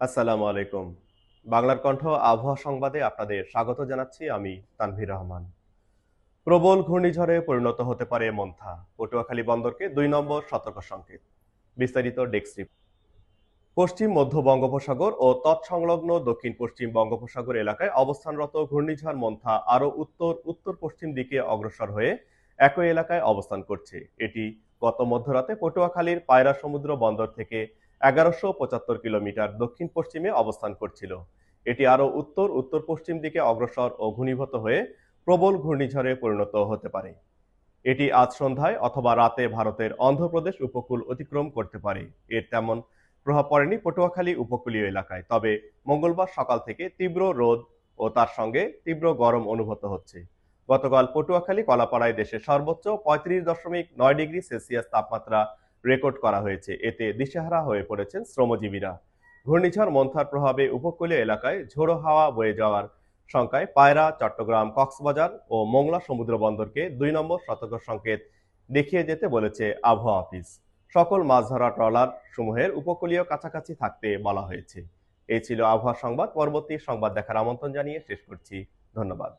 আসসালামু আলাইকুম। বাংলার কণ্ঠ আবহাওয়া সংবাদে আপনাদের স্বাগত জানাচ্ছি আমি তানভীর রহমান। প্রবল ঘূর্ণিঝড়ে পরিণত হতে পারে মন্থা, পটুয়াখালী বন্দরকে দুই নম্বর সতর্ক সংকেত। বিস্তারিত ডেস্ক পশ্চিম, মধ্য বঙ্গোপসাগর ও তৎসংলগ্ন দক্ষিণ পশ্চিম বঙ্গোপসাগর এলাকায় অবস্থানরত ঘূর্ণিঝড় মন্থা আরও উত্তর উত্তর পশ্চিম দিকে অগ্রসর হয়ে একই এলাকায় অবস্থান করছে। এটি গত মধ্যরাতে পটুয়াখালীর পায়রা সমুদ্র বন্দর থেকে এগারোশো পঁচাত্তর কিলোমিটার দক্ষিণ পশ্চিমে অবস্থান করছিল। এটি আরও উত্তর উত্তর পশ্চিম দিকে অগ্রসর ও ঘনীভূত হয়ে প্রবল ঘূর্ণিঝড়ে পরিণত হতে পারে। এটি আজ সন্ধ্যায় অথবা রাতে ভারতের অন্ধ্রপ্রদেশ উপকূল অতিক্রম করতে পারে। এর তেমন প্রভাব পড়েনি পটুয়াখালী উপকূলীয় এলাকায়, তবে মঙ্গলবার সকাল থেকে তীব্র রোদ ও তার সঙ্গে তীব্র গরম অনুভূত হচ্ছে। গতকাল পটুয়াখালী, কলাপাড়ায় দেশের সর্বোচ্চ পঁয়ত্রিশ দশমিক নয় ডিগ্রি সেলসিয়াস তাপমাত্রা রেকর্ড করা হয়েছে। এতে দিশেহারা হয়ে পড়েছেন শ্রমজীবীরা। ঘূর্ণিঝড় মন্থার প্রভাবে উপকূলীয় এলাকায় ঝোড়ো হাওয়া বয়ে যাওয়ার শঙ্কায় পায়রা, চট্টগ্রাম, কক্সবাজার ও মোংলা সমুদ্র বন্দরকে দুই নম্বর সতর্ক সংকেত দেখিয়ে যেতে বলেছে আবহাওয়া অফিস। সকল মাছ ধরা ট্রলার সমূহের উপকূলীয় কাছাকাছি থাকতে বলা হয়েছে। এই ছিল আবহাওয়া সংবাদ। পরবর্তী সংবাদ দেখার আমন্ত্রণ জানিয়ে শেষ করছি। ধন্যবাদ।